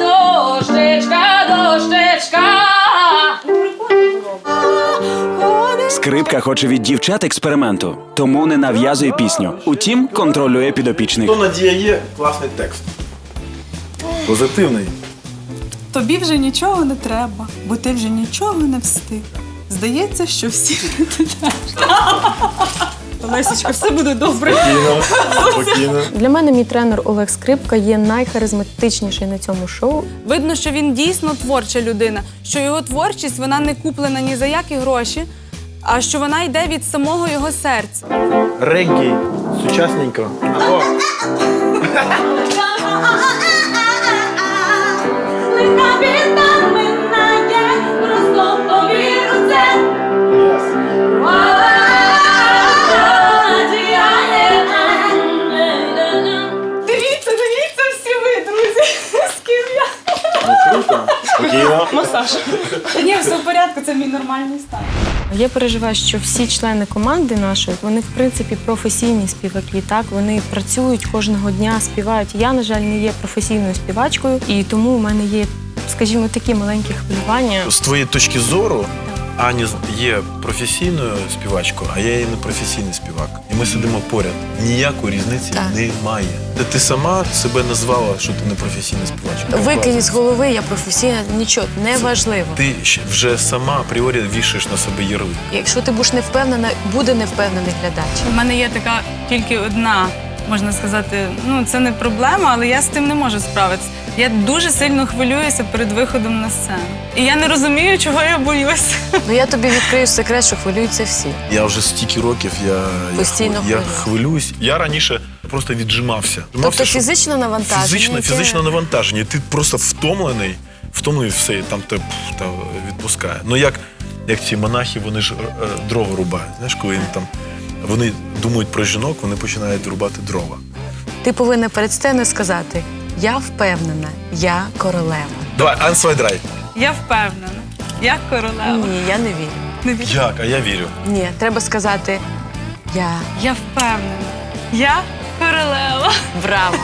Дощечка, дощечка. Скрипка хоче від дівчат експерименту, тому не нав'язує пісню. Утім, контролює підопічних. То Надія є класний текст. Позитивний. Тобі вже нічого не треба, бо ти вже нічого не встиг. Здається, що всі Лесечка, все буде добре. Спокійно. Спокійно. Для мене мій тренер Олег Скрипка є найхаризматичніший на цьому шоу. Видно, що він дійсно творча людина, що його творчість вона не куплена ні за які гроші, а що вона йде від самого його серця. Реггі. Сучасненько. О, біда це мій нормальний стан. Я переживаю, що всі члени команди нашої, вони в принципі професійні співаки. Так вони працюють кожного дня, співають. Я, на жаль, не є професійною співачкою, і тому у мене є, скажімо, такі маленькі хвилювання. З твоєї точки зору, Аня є професійною співачкою, а я є не професійний співак. І ми сидимо поряд. Ніякої різниці Так. немає. Та ти сама себе назвала, що ти не професійна співачка. Викинь з голови, я професійна, нічого, не важливо. Ти вже сама апріорі вішаєш на себе ярлик. Якщо ти будеш не впевнена, буде невпевнений глядач. У мене є така тільки одна, можна сказати, ну це не проблема, але я з тим не можу справитися. Я дуже сильно хвилююся перед виходом на сцену. І я не розумію, чого я боюся. Ну я тобі відкрию секрет, що хвилюються всі. Я вже стільки років я, Постійно я, я хвилююсь. Я раніше просто віджимався. Тобто щоб- фізично навантаження. Фізично, яке- фізично навантаження. Ти просто втомлений, втомлений все, і там те та відпускає. Ну як, як ці монахи, вони ж е, е, дрова рубають. Знаєш, коли їм там вони думають про жінок, вони починають рубати дрова. Ти повинна перед сценою сказати: Я впевнена, я королева. Давай, Ансвай драй. Я впевнена. Я королева. Ні, я не вірю. Не вірю. Як? А я вірю. Ні, треба сказати Я Я впевнена. Я королева. браво.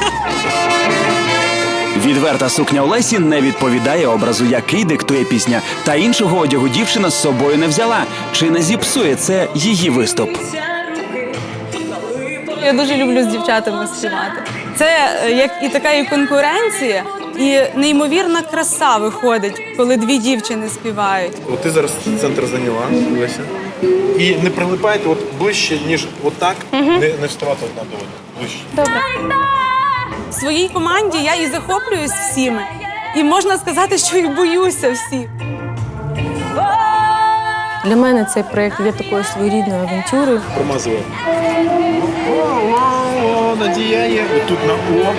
Відверта сукня Олесі не відповідає образу, який диктує пісня. Та іншого одягу дівчина з собою не взяла. Чи не зіпсує це її виступ? Я дуже люблю з дівчатами співати. Це е, як і така і конкуренція, і неймовірна краса виходить, коли дві дівчини співають. От ти зараз центр зайняла, Леся. І не прилипайте от ближче, ніж отак, не, не вставати одна до одної. Ближче. В своїй команді я і захоплююсь всіми, і можна сказати, що і боюся всіх. Для мене цей проєкт є такою своєрідною авантюрою. Промазує. О, Надія. І тут на О.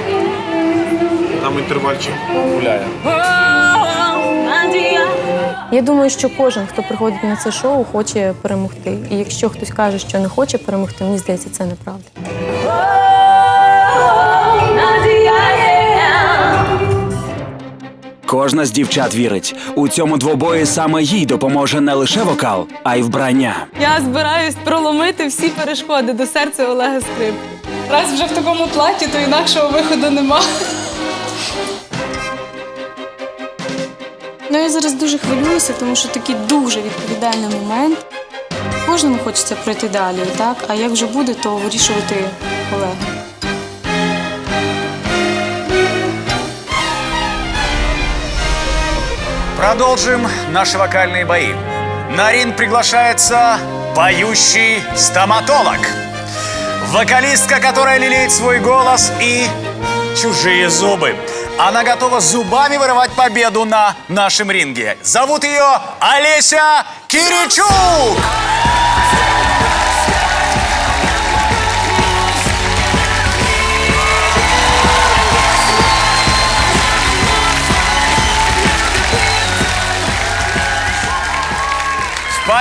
Там інтервальчик гуляє. Я думаю, що кожен, хто приходить на це шоу, хоче перемогти. І якщо хтось каже, що не хоче перемогти, мені здається, це неправда. Кожна з дівчат вірить. У цьому двобої саме їй допоможе не лише вокал, а й вбрання. Я збираюсь проломити всі перешкоди до серця Олега Скрипки. Раз вже в такому платі, то інакшого виходу нема. Ну, я зараз дуже хвилююся, тому що такий дуже відповідальний момент. Кожному хочеться пройти далі, так? А як вже буде, то вирішувати колеги. Продолжим наши вокальные бои. На ринг приглашается поющий стоматолог. Вокалистка, которая лелеет свой голос и чужие зубы. Она готова зубами вырывать победу на нашем ринге. Зовут ее Олеся Киричук!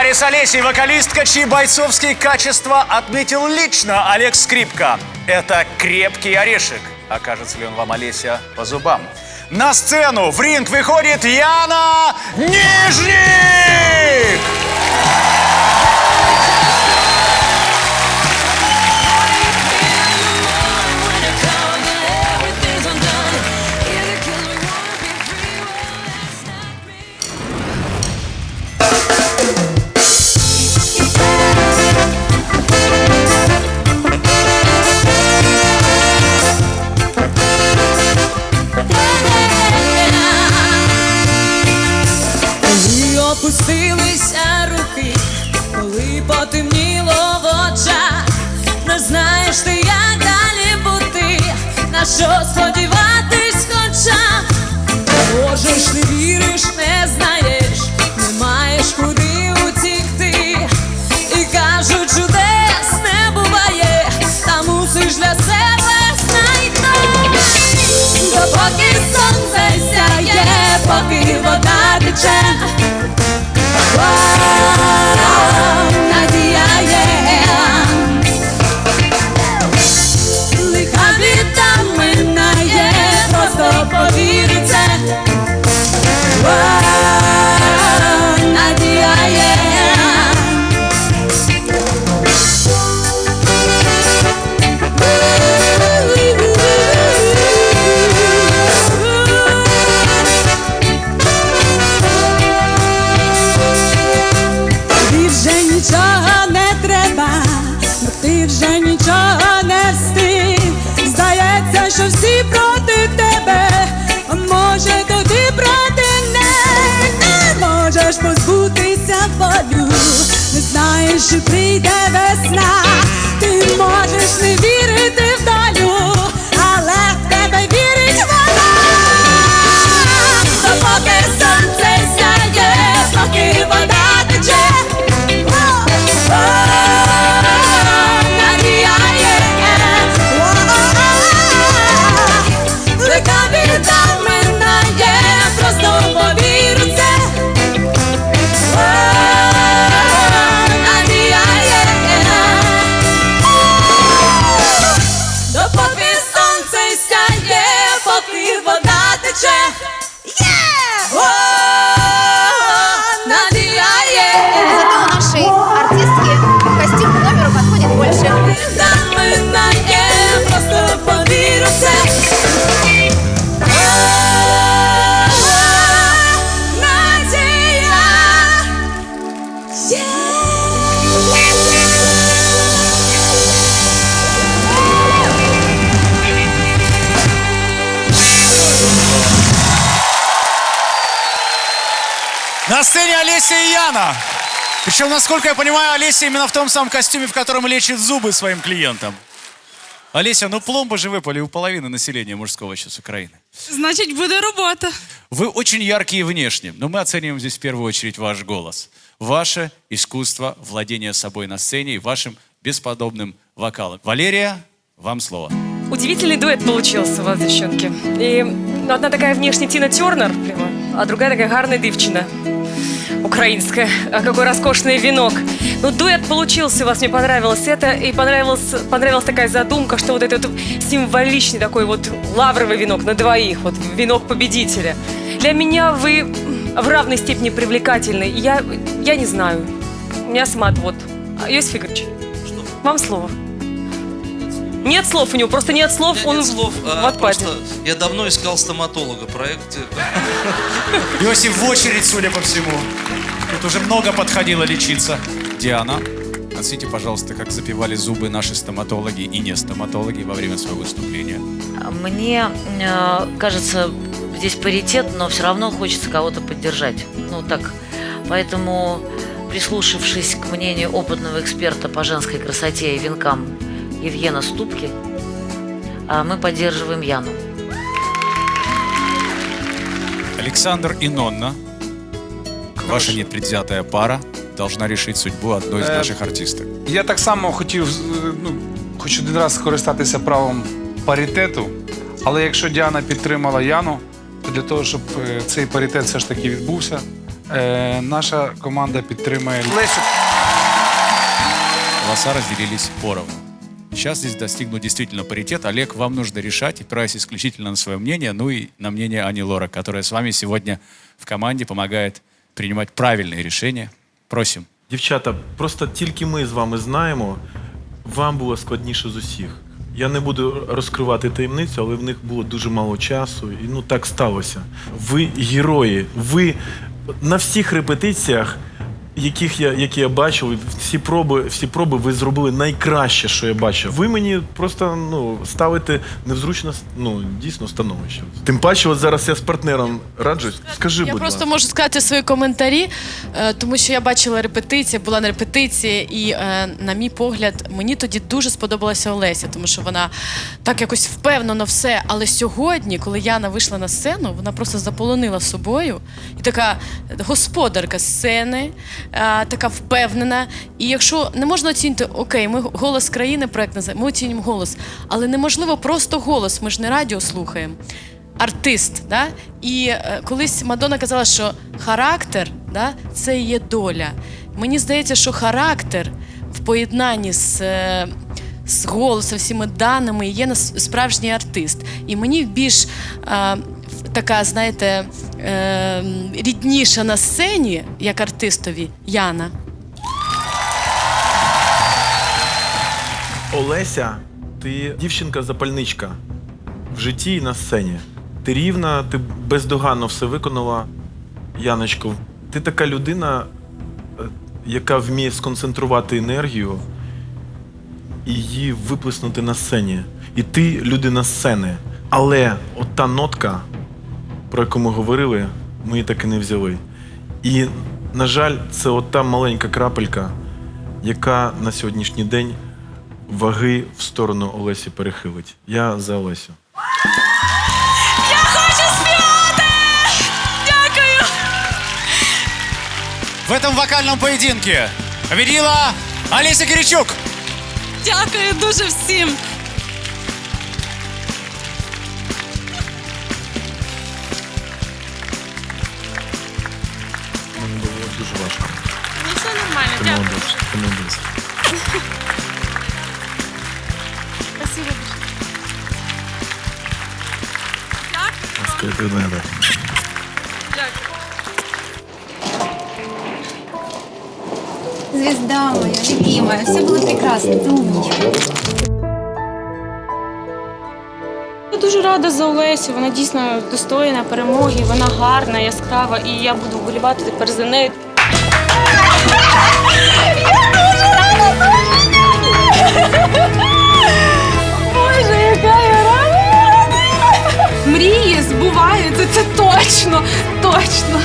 В паре с Олесей вокалистка, чьи бойцовские качества отметил лично Олег Скрипка. Это крепкий орешек. Окажется ли он вам, Олеся, по зубам? На сцену в ринг выходит Яна Нижник! Прийде весна, ти можеш не вірити поки вода тече. На сцене Олеся и Яна. Причем, насколько я понимаю, Олеся именно в том самом костюме, в котором лечит зубы своим клиентам. Олеся, ну пломбы же выпали у половины населения мужского сейчас Украины. Значить, буде робота. Вы очень яркие внешне, но мы оцениваем здесь в первую очередь ваш голос. Ваше искусство владения собой на сцене и вашим бесподобным вокалом. Валерия, вам слово. Удивительный дуэт получился у вас, девчонки. И ну, одна такая внешне Тина Тернер, прямо, а другая такая гарная девчина. Украинская. А какой роскошный венок. Ну, дуэт получился у вас, мне понравилось это. И понравилась, понравилась такая задумка, что вот этот символичный такой вот лавровый венок на двоих, вот венок победителя. Для меня вы в равной степени привлекательны. Я, я не знаю. У меня смат вот. А, Йосиф Игоревич, вам слово. Нет слов у него, просто нет слов, он Нет слов, в а отпаде. просто я давно искал стоматолога. Проект Иосиф в очередь, судя по всему. Тут уже много подходило лечиться. Диана, оцените, пожалуйста, как запивали зубы наши стоматологи и не стоматологи во время своего выступления. Мне э, кажется, здесь паритет, но все равно хочется кого-то поддержать. Ну так, поэтому, прислушавшись к мнению опытного эксперта по женской красоте и венкам Евгена Ступки, а, мы поддерживаем Яну. Александр и Нонна, ваша непредвзятая пара, должна решить судьбу одной из Э, наших артисток. Я так само хотів, з- ну, хоч один раз скористатися правом паритету, але якщо Діана підтримала Яну, то для того, щоб е, цей паритет все ж таки відбувся, е, наша команда підтримує Лесю. Голоса разделились поровну. Сейчас здесь достигнут действительно паритет. Олег, вам нужно решать, опираясь исключительно на свое мнение, ну и на мнение Ани Лора, которая с вами сегодня в команде помогает принимать правильные решения. Просим. Дівчата, просто тільки ми з вами знаємо, вам було складніше з усіх. Я не буду розкривати таємницю, але в них було дуже мало часу, і ну так сталося. Ви герої. Ви на всіх репетиціях, яких я, які я бачив, всі проби, всі проби ви зробили найкраще, що я бачив. Ви мені просто ну, ставите невзручне ну, дійсно становище. Тим паче, от зараз я з партнером раджусь. Скажи, Я будь просто ласка. можу сказати свої коментарі, е, тому що я бачила репетицію, була на репетиції, і е, на мій погляд, мені тоді дуже сподобалася Олеся, тому що вона так якось впевнено все. Але сьогодні, коли Яна вийшла на сцену, вона просто заполонила собою і така господарка сцени, така впевнена. І якщо не можна оцінити, окей, ми голос країни проект називаємо, ми оцінюємо голос, але неможливо просто голос. Ми ж не радіо слухаємо. артист. Да? І е, колись Мадонна казала, що характер да, це є доля. Мені здається, що характер в поєднанні з. е, з голосом, всіми даними є справжній артист. І мені більш е, така, знаєте, е, рідніша на сцені, як артистові, Яна. Олеся, ти дівчинка-запальничка в житті і на сцені. Ти рівна, ти бездоганно все виконала, Яночко. Ти така людина, е, яка вміє сконцентрувати енергію і її виплеснути на сцені. І ти людина сцени. Але от та нотка, про яку ми говорили, ми її так і не взяли. І, на жаль, це от та маленька крапелька, яка на сьогоднішній день ваги в сторону Олесі перехилить. Я за Олесю. Я хочу співати! Дякую! В этом вокальном поединке победила Олеся Киричук. Дякую дуже всім! Дуже важко. Ну все нормально, Ти молодець. Ти молодець. Спасибо. Скільки не треба. Звезда моя, любимая, все было прекрасно, ты умничка. Я дуже рада за Олесю. Вона дійсно достойна перемоги, вона гарна, яскрава, і я буду вболівати тепер за нею. Боже, яка я рада! Це точно, точно.